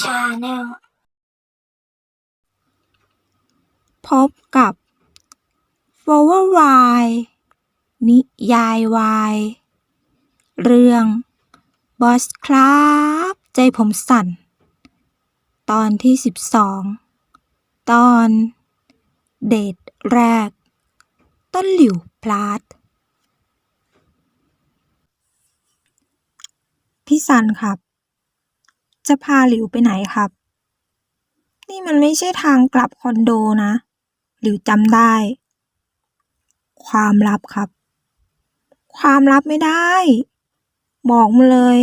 ชาแนลพบกับ f o w e r w i นิยายวายเรื่องบอสครับใจผมสั่น ตอนที่สิบสองตอน เดทแรก ต้นหลิวพลาดพี่ซันครับ จะพาหลิวไปไหนครับ นี่มันไม่ใช่ทางกลับคอนโดนะ หลิวจำได้ ความลับครับ ความลับไม่ได้ บอกมาเลย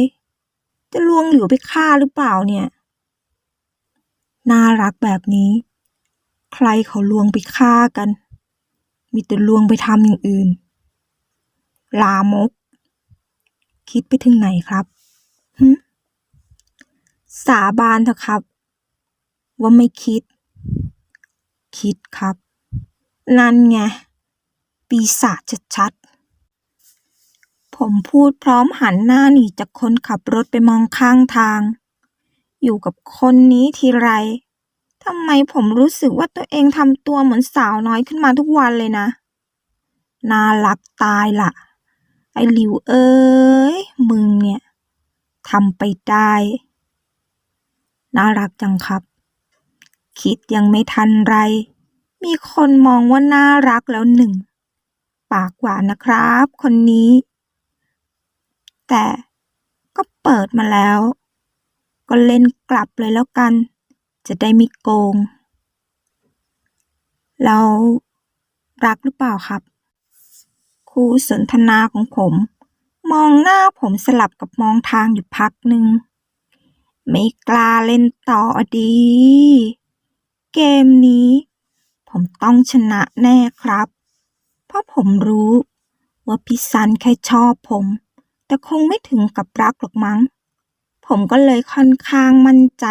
จะลวงหลิวไปฆ่าหรือเปล่าเนี่ย น่ารักแบบนี้ ใครเขาลวงไปฆ่ากัน มีแต่ลวงไปทำอย่างอื่น ลามก คิดไปถึงไหนครับหึ สาบานเถอะครับ ว่าไม่คิด คิดครับ นั่นไง ปีศาจชัดๆ ผมพูดพร้อมหันหน้าหนีจากคนขับรถไปมองข้างทาง อยู่กับคนนี้ทีไรทำไมผมรู้สึกว่าตัวเองทำตัวเหมือนสาวน้อยขึ้นมาทุกวันเลยนะ น่ารักตายละไอ้หลิวเอ้ย มึงเนี่ยทำไปได้ น่ารักจังครับ คิดยังไม่ทันไร มีคนมองว่าน่ารักแล้วหนึ่ง ปากหวานนะครับ คนนี้ แต่ก็เปิดมาแล้ว ก็เล่นกลับเลยแล้วกัน จะได้ไม่โกงแล้วรักหรือเปล่าครับครูสนทนาของผม มองหน้าผมสลับกับมองทางอยู่พักหนึ่ง ไม่กล้าเล่นต่อดี เกมนี้ ผมต้องชนะแน่ครับ เพราะผมรู้ ว่าพี่ซันแค่ชอบผม แต่คงไม่ถึงกับรักหรอกมั้ง ผมก็เลยค่อนข้างมั่นใจ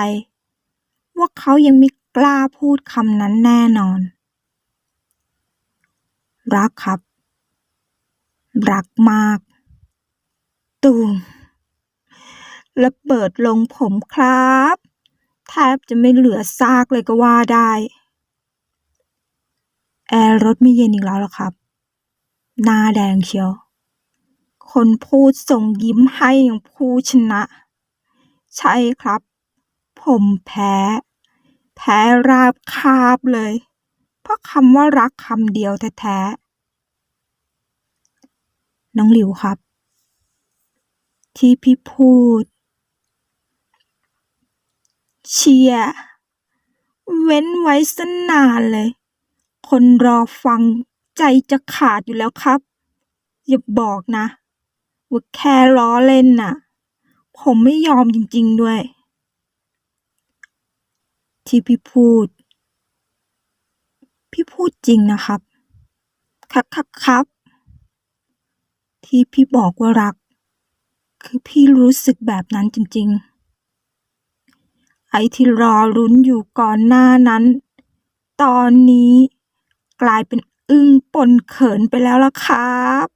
ว่าเขายังไม่กล้าพูดคำนั้นแน่นอน รักครับ รักมาก ตูม ระเบิดลงผมครับแทบจะไม่เหลือซากเลยก็ว่าได้ แอร์รถไม่เย็นอีกแล้วหรอครับ หน้าแดงเชียว คนพูดส่งยิ้มให้อย่างผู้ชนะ ใช่ครับ ผมแพ้ แพ้ราบคาบเลย เพราะคำว่ารักคำเดียวแท้ๆ น้องหลิวครับ ที่พี่พูด เชียร์เว้นไว้สนานเลย คนรอฟังใจจะขาดอยู่แล้วครับ อย่าบอกนะว่าแค่ล้อเล่นน่ะ ผมไม่ยอมจริง ๆด้วย ที่พี่พูด พี่พูดจริงนะครับ ครับครับครับ ที่พี่บอกว่ารัก คือพี่รู้สึกแบบนั้นจริง ๆ อ้ที่รอรุ้นอยู่ก่อนหน้านั้น ตอนนี้กลายเป็นอึ้งปนเขินไปแล้วล่ะครับ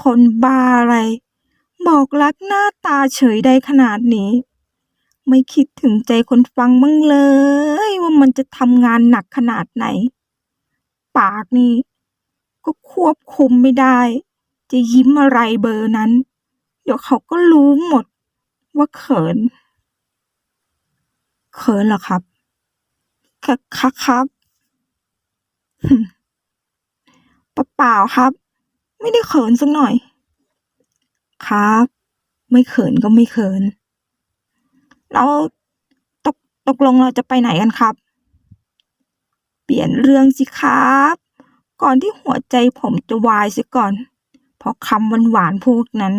คนบ้าอะไร บอกรักหน้าตาเฉยได้ขนาดนี้ ไม่คิดถึงใจคนฟังบ้างเลย ว่ามันจะทำงานหนักขนาดไหน ปากนี่ก็ควบคุมไม่ได้ จะยิ้มอะไรเบอร์นั้น เดี๋ยวเขาก็รู้หมดว่าเขิน เขินเหรอครับค่ะครับหึเปล่าครับ ไม่ได้เขินสักหน่อย ครับ ไม่เขินก็ไม่เขิน แล้วตกตกลงเราจะไปไหนกันครับ เปลี่ยนเรื่องสิครับ ก่อนที่หัวใจผมจะวายเสียก่อน เพราะคำหวานๆพวกนั้น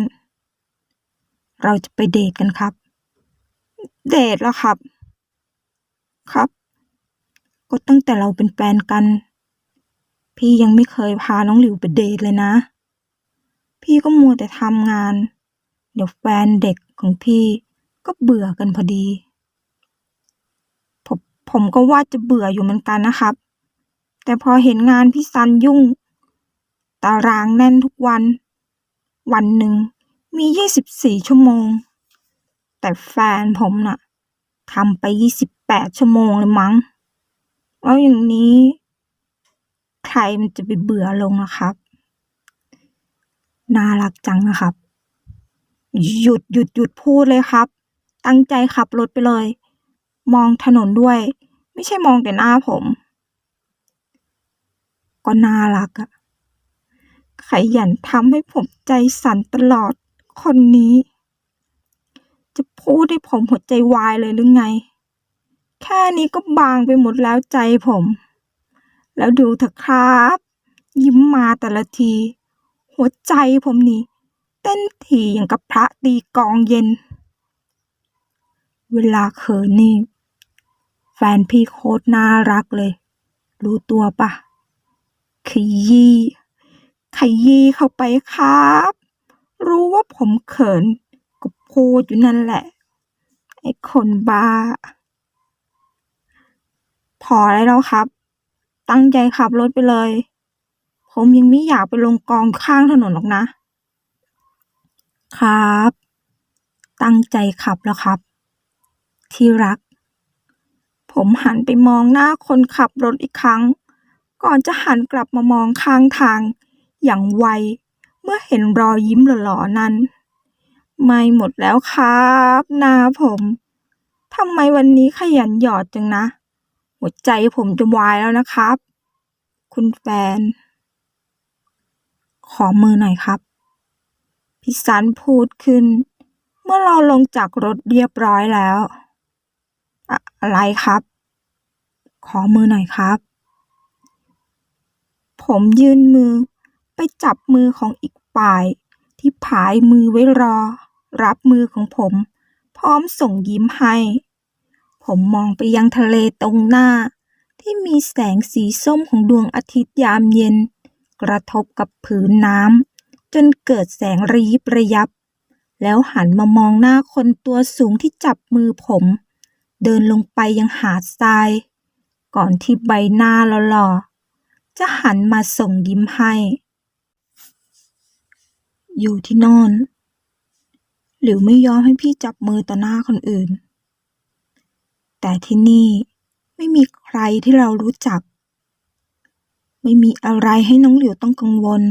เราจะไปเดทกันครับ เดทแล้วครับ ครับ ก็ตั้งแต่เราเป็นแฟนกัน พี่ยังไม่เคยพาน้องหลิวไปเดทเลยนะ พี่ก็มัวแต่ทำงาน เดี๋ยวแฟนเด็กของพี่ก็เบื่อกันพอดี ผมผมก็ว่าจะเบื่ออยู่เหมือนกันนะครับ แต่พอเห็นงานพี่ซันยุ่ง ตารางแน่นทุกวัน วันหนึ่งมี 24 ชั่วโมง แต่แฟนผมน่ะทำไปยี่สิบ แปดชั่วโมงเลยมั้ง แล้วอย่างนี้ ใครมันจะไปเบื่อลงล่ะครับ น่ารักจังนะครับ หยุดหยุดหยุดพูดเลยครับ ตั้งใจขับรถไปเลย มองถนนด้วย ไม่ใช่มองแต่หน้าผม ก็น่ารักอะขยันทำให้ผมใจสั่นตลอดคนนี้ จะพูดให้ผมหัวใจวายเลยหรือไง แค่นี้ก็บางไปหมดแล้วใจผม แล้วดูเถอะครับ ยิ้มมาแต่ละที หัวใจผมนี่ เต้นทีอย่างกับพระตีกองเย็น เวลาเขินนี่ แฟนพี่โคตรน่ารักเลย รู้ตัวปะขยี้ขยี้เข้าไปครับ รู้ว่าผมเขินก็พูดอยู่นั่นแหละ ไอ้คนบ้า พอได้แล้วครับ ตั้งใจขับรถไปเลย ผมยังไม่อยากไปลงกองข้างถนนหรอกนะ ครับ ตั้งใจขับแล้วครับ ที่รัก ผมหันไปมองหน้าคนขับรถอีกครั้ง ก่อนจะหันกลับมามองข้างทาง อย่างไว เมื่อเห็นรอยยิ้มหล่อๆนั้น ไม่หมดแล้วครับหน้าผมทำไมวันนี้ขยันหยอดจังนะ หัวใจผมจะวายแล้วนะครับ คุณแฟน ขอมือหน่อยครับ พี่สันพูดขึ้น เมื่อเราลงจากรถเรียบร้อยแล้วอะอะไรครับ ขอมือหน่อยครับ ผมยื่นมือไปจับมือของอีกฝ่าย ที่ผายมือไว้รอ รับมือของผม พร้อมส่งยิ้มให้ ผมมองไปยังทะเลตรงหน้า ที่มีแสงสีส้มของดวงอาทิตย์ยามเย็น กระทบกับผืนน้ำจนเกิดแสงระยิบระยับ แล้วหันมามองหน้าคนตัวสูงที่จับมือผม เดินลงไปยังหาดทราย ก่อนที่ใบหน้าหล่อๆจะหันมาส่งยิ้มให้ อยู่ที่นอนหลิวไม่ยอมให้พี่จับมือต่อหน้าคนอื่น แต่ที่นี่ไม่มีใครที่เรารู้จัก ไม่มีอะไรให้น้องหลิวต้องกังวล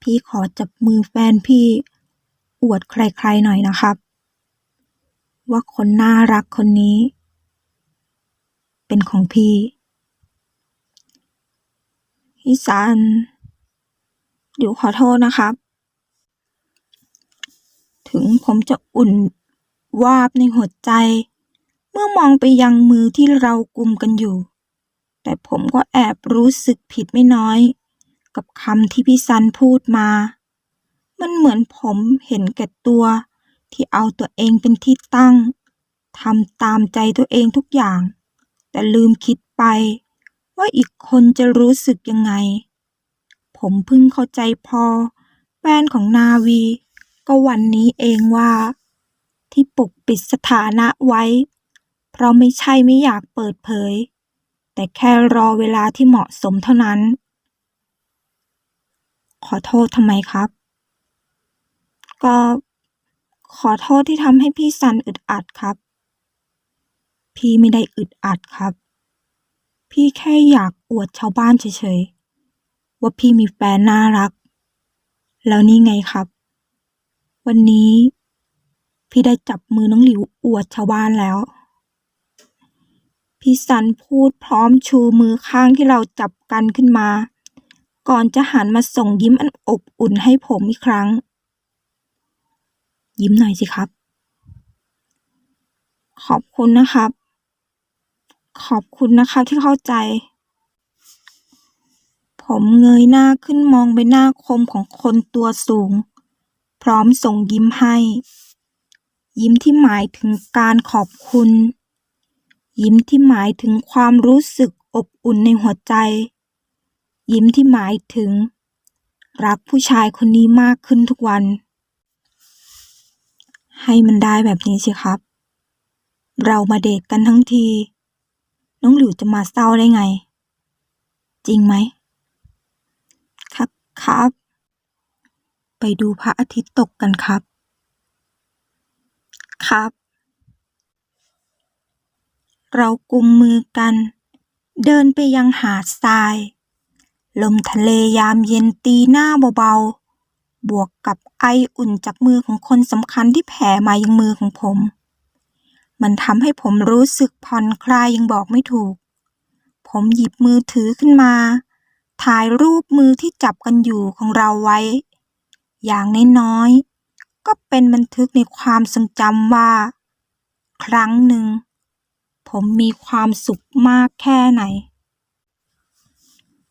พี่ขอจับมือแฟนพี่ อวดใครๆหน่อยนะครับ ว่าคนน่ารักคนนี้ เป็นของพี่พี่ซันหลิวขอโทษนะครับ ถึงผมจะอุ่นวาบในหัวใจ เมื่อมองไปยังมือที่เรากุมกันอยู่ แต่ผมก็แอบรู้สึกผิดไม่น้อย กับคำที่พี่ซันพูดมา มันเหมือนผมเห็นแก่ตัว ที่เอาตัวเองเป็นที่ตั้งทำตามใจตัวเองทุกอย่าง แต่ลืมคิดไป ว่าอีกคนจะรู้สึกยังไง ผมเพิ่งเข้าใจพอแฟนของนาวี ก็วันนี้เองว่า ที่ปกปิดสถานะไว้ เพราะไม่ใช่ไม่อยากเปิดเผย แต่แค่รอเวลาที่เหมาะสมเท่านั้น ขอโทษทำไมครับ ก็ขอโทษที่ทำให้พี่ซันอึดอัดครับ พี่ไม่ได้อึดอัดครับ พี่แค่อยากอวดชาวบ้านเฉยๆ ว่าพี่มีแฟนน่ารัก แล้วนี่ไงครับ วันนี้ พี่ได้จับมือน้องหลิวอวดชาวบ้านแล้ว พี่สันพูดพร้อมชูมือข้างที่เราจับกันขึ้นมา ก่อนจะหันมาส่งยิ้มอันอบอุ่นให้ผมอีกครั้ง ยิ้มหน่อยสิครับ ขอบคุณนะครับ ขอบคุณนะครับที่เข้าใจ ผมเงยหน้าขึ้นมองใบหน้าคมของคนตัวสูง พร้อมส่งยิ้มให้ ยิ้มที่หมายถึงการขอบคุณ ยิ้มที่หมายถึงความรู้สึกอบอุ่นในหัวใจ ยิ้มที่หมายถึง รักผู้ชายคนนี้มากขึ้นทุกวัน ให้มันได้แบบนี้สิครับ เรามาเดทกันทั้งที น้องหลิวจะมาเศร้าได้ไง จริงไหม ครับครับ ไปดูพระอาทิตย์ตกกันครับ ครับ เรากุมมือกัน เดินไปยังหาดทราย ลมทะเลยามเย็นตีหน้าเบาๆ บวกกับไออุ่นจากมือของคนสำคัญที่แผ่มายังมือของผม มันทำให้ผมรู้สึกผ่อนคลายยังบอกไม่ถูก ผมหยิบมือถือขึ้นมา ถ่ายรูปมือที่จับกันอยู่ของเราไว้ อย่างน้อยๆก็เป็นบันทึกในความทรงจำว่า ครั้งหนึ่ง ผมมีความสุขมากแค่ไหน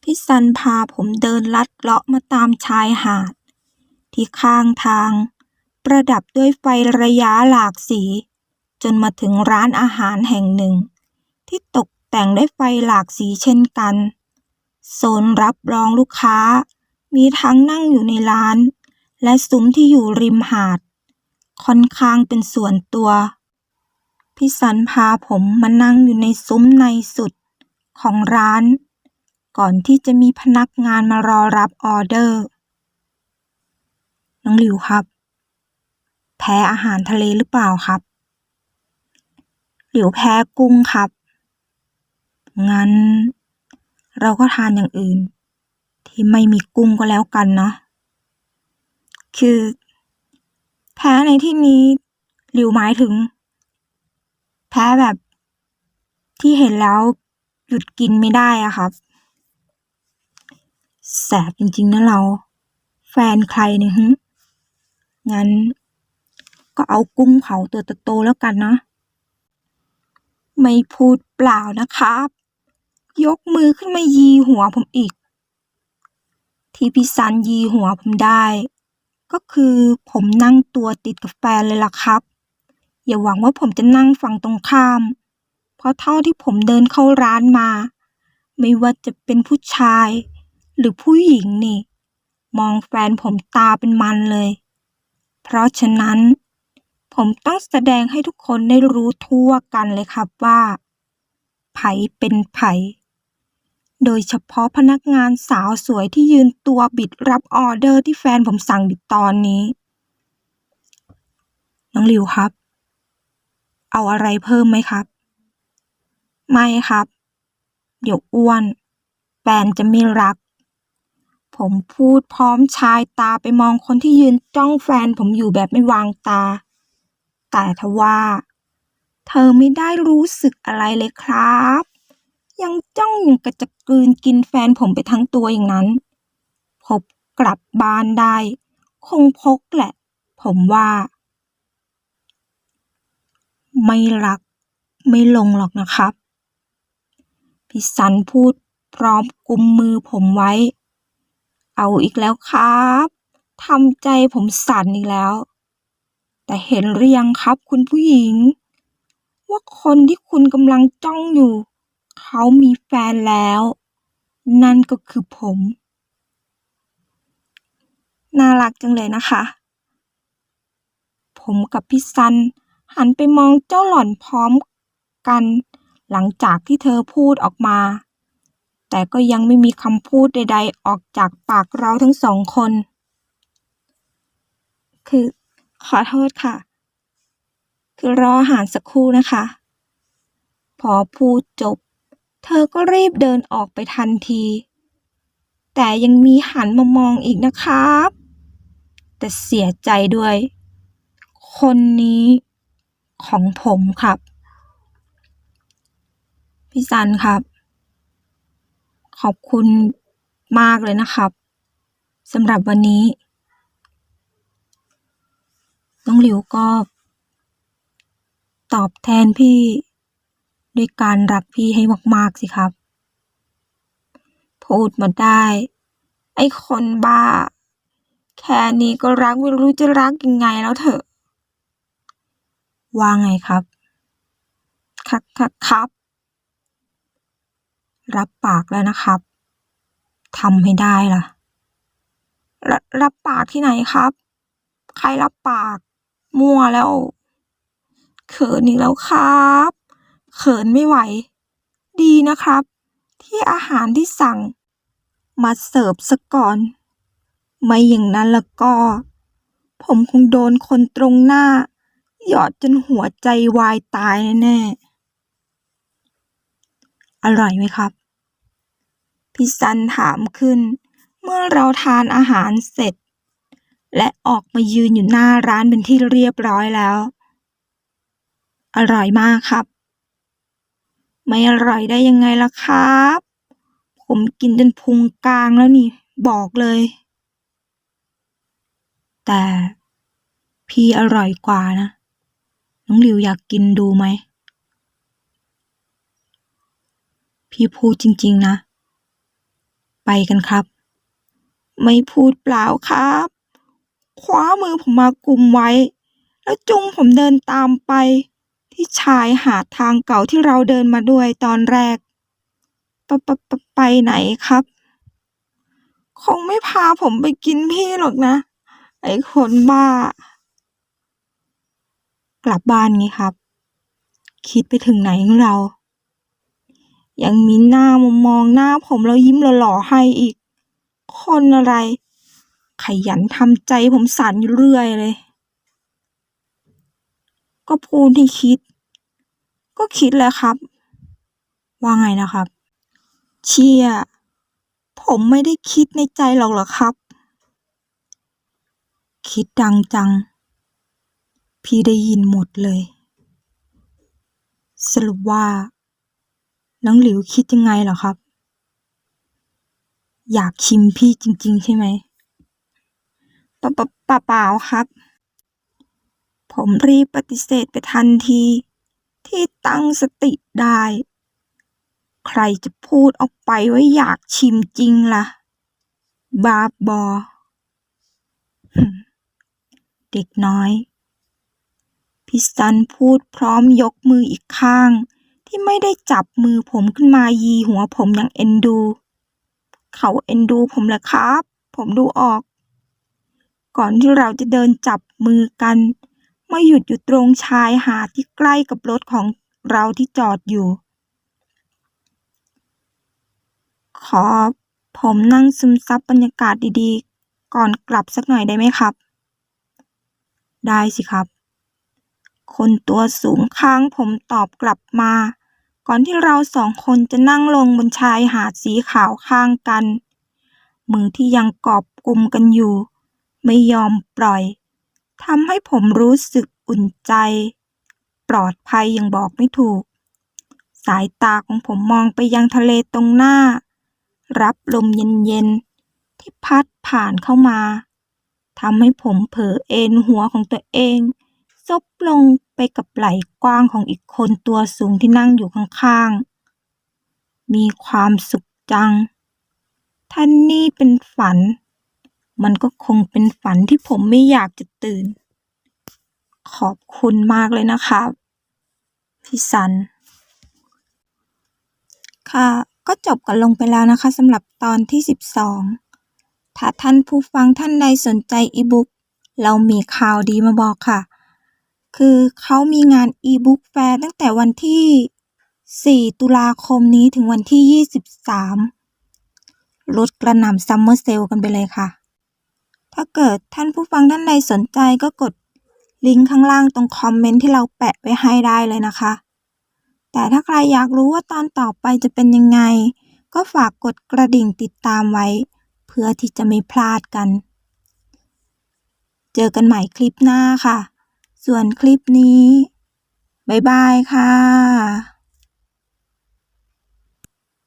พี่ซันพาผมเดินลัดเลาะมาตามชายหาด ที่ข้างทาง ประดับด้วยไฟระยะหลากสี จนมาถึงร้านอาหารแห่งหนึ่ง ที่ตกแต่งด้วยไฟหลากสีเช่นกัน โซนรับรองลูกค้า มีทั้งนั่งอยู่ในร้าน และซุ้มที่อยู่ริมหาด ค่อนข้างเป็นส่วนตัว พี่สันพาผมมานั่งอยู่ในซุ้มในสุดของร้าน ก่อนที่จะมีพนักงานมารอรับออเดอร์ น้องหลิวครับ แพ้อาหารทะเลหรือเปล่าครับ หลิวแพ้กุ้งครับ งั้น เราก็ทานอย่างอื่น ที่ไม่มีกุ้งก็แล้วกันเนาะ คือ แพ้ในที่นี้ หลิวหมายถึง แพ้แบบที่เห็นแล้วหยุดกินไม่ได้อะครับ แสบจริงๆนะเรา แฟนใครเนี่ยฮึงั้น ก็เอากุ้งเผาตัวโตๆแล้วกันเนาะไม่พูดเปล่านะครับ ยกมือขึ้นมายีหัวผมอีก ที่พี่ซันยีหัวผมได้ ก็คือผมนั่งตัวติดกับแฟนเลยล่ะครับ อย่าหวังว่าผมจะนั่งฝั่งตรงข้าม เพราะเท่าที่ผมเดินเข้าร้านมา ไม่ว่าจะเป็นผู้ชาย หรือผู้หญิงนี่ มองแฟนผมตาเป็นมันเลย เพราะฉะนั้น ผมต้องแสดงให้ทุกคนได้รู้ทั่วกันเลยครับว่า ไผเป็นไผ โดยเฉพาะพนักงานสาวสวยที่ยืนตัวบิดรับออเดอร์ที่แฟนผมสั่งบิดตอนนี้ น้องหลิวครับ เอาอะไรเพิ่มไหมครับ ไม่ครับ เดี๋ยวอ้วนแฟนจะไม่รัก ผมพูดพร้อมชายตาไปมองคนที่ยืนจ้องแฟนผมอยู่แบบไม่วางตา แต่ทว่า เธอไม่ได้รู้สึกอะไรเลยครับ ยังจ้องอย่างกระจะกลืนกินแฟนผมไปทั้งตัวอย่างนั้น พบกลับบ้านได้ คงพกแหละ ผมว่า ไม่รักไม่ลงหรอกนะครับ พี่สันพูดพร้อมกุมมือผมไว้ เอาอีกแล้วครับทำใจผมสั่นอีกแล้ว แต่เห็นหรือยังครับคุณผู้หญิง ว่าคนที่คุณกำลังจ้องอยู่ เขามีแฟนแล้ว นั่นก็คือผม น่ารักจังเลยนะคะ ผมกับพี่ซัน หันไปมองเจ้าหล่อนพร้อมกัน หลังจากที่เธอพูดออกมา แต่ก็ยังไม่มีคำพูดใด ๆ ออกจากปากเราทั้งสองคน คือขอโทษค่ะ คือรออาหารสักครู่นะคะ พอพูดจบ เธอก็รีบเดินออกไปทันที แต่ยังมีหันมามองอีกนะครับ แต่เสียใจด้วย คนนี้ ของผมครับ พี่ซันครับ ขอบคุณมากเลยนะครับสำหรับวันนี้ น้องหลิวก็ ตอบแทนพี่ด้วยการรักพี่ให้มาก ๆ สิครับ พูดมาได้ ไอ้คนบ้า แค่นี้ก็รักไม่รู้จะรักยังไงแล้วเถอะ ว่าไงครับ ครับครับครับ รับปากแล้วนะครับทำให้ได้ล่ะรรับปากที่ไหนครับ ใครรับปาก มั่วแล้ว เขินอีกแล้วครับ เขินไม่ไหว ดีนะครับ ที่อาหารที่สั่ง มาเสิร์ฟซะก่อน ไม่อย่างนั้นแล้วก็ ผมคงโดนคนตรงหน้า หยอดจนหัวใจวายตายแน่อร่อยไหมครับ พี่ซันถามขึ้น เมื่อเราทานอาหารเสร็จ และออกมายืนอยู่หน้าร้านเป็นที่เรียบร้อยแล้ว อร่อยมากครับ ไม่อร่อยได้ยังไงล่ะครับ ผมกินจนพุงกลางแล้วนี่ บอกเลย แต่พี่อร่อยกว่านะ น้องหลิวอยากกินดูไหม พี่พูดจริง ๆ นะ ไปกันครับ ไม่พูดเปล่าครับ คว้ามือผมมากุมไว้ แล้วจุงผมเดินตามไป ที่ชายหาดทางเก่าที่เราเดินมาด้วยตอนแรกปะปะปะไปไหนครับ คงไม่พาผมไปกินพี่หรอกนะ ไอ้คนบ้า กลับบ้านไงครับ คิดไปถึงไหนของเรา ยังมีหน้ามามองหน้าผมแล้วยิ้มหล่อๆให้อีก คนอะไร ขยันทำใจผมสั่นอยู่เรื่อยเลย ก็พูดที่คิด ก็คิดแหละครับ ว่าไงนะครับ เชียผมไม่ได้คิดในใจหรอกหรอครับ คิดดังจัง พี่ได้ยินหมดเลย สรุปว่าน้องหลิวคิดยังไงเหรอครับ อยากชิมพี่จริง ๆ ใช่ไหมปะปะปะเปล่าครับ ผมรีบปฏิเสธไปทันที ที่ตั้งสติได้ ใครจะพูดออกไปว่าอยากชิมจริงล่ะ บาบอ เด็กน้อย พิสันพูดพร้อมยกมืออีกข้าง ที่ไม่ได้จับมือผมขึ้นมายีหัวผมอย่างเอ็นดู เขาเอ็นดูผมแหละครับ ผมดูออก ก่อนที่เราจะเดินจับมือกันมาหยุดอยู่ตรงชายหาดที่ใกล้กับรถของเราที่จอดอยู่ ขอผมนั่งซึมซับบรรยากาศดีๆ ก่อนกลับสักหน่อยได้ไหมครับ ได้สิครับ คนตัวสูงข้างผมตอบกลับมา ก่อนที่เราสองคนจะนั่งลงบนชายหาดสีขาวข้างกัน มือที่ยังกอบกุมกันอยู่ ไม่ยอมปล่อยทำให้ผมรู้สึกอุ่นใจ ปลอดภัยอย่างบอกไม่ถูก สายตาของผมมองไปยังทะเลตรงหน้า รับลมเย็นๆที่พัดผ่านเข้ามาทำให้ผมเผลอเอนหัวของตัวเอง ซบลงไปกับไหล่กว้างของอีกคนตัวสูงที่นั่งอยู่ข้างๆ มีความสุขจัง ท่านนี่เป็นฝัน มันก็คงเป็นฝันที่ผมไม่อยากจะตื่น ขอบคุณมากเลยนะครับพี่สัน ค่ะ ก็จบกันลงไปแล้วนะคะสำหรับตอนที่ 12 ถ้าท่านผู้ฟังท่านใดสนใจอีบุ๊กเรามีข่าวดีมาบอกค่ะ คือเขามีงานอีบุ๊กแฟร์ตั้งแต่วันที่ 4 ตุลาคมนี้ถึงวันที่ 23 ลดกระหน่ำซัมเมอร์เซลกันไปเลยค่ะ ถ้าเกิดท่านผู้ฟังท่านใดสนใจก็กดลิงก์ข้างล่างตรงคอมเมนต์ที่เราแปะไว้ให้ได้เลยนะคะ แต่ถ้าใครอยากรู้ว่าตอนต่อไปจะเป็นยังไง ก็ฝากกดกระดิ่งติดตามไว้ เพื่อที่จะไม่พลาดกัน เจอกันใหม่คลิปหน้าค่ะ ส่วนคลิปนี้ บ๊ายบายค่ะ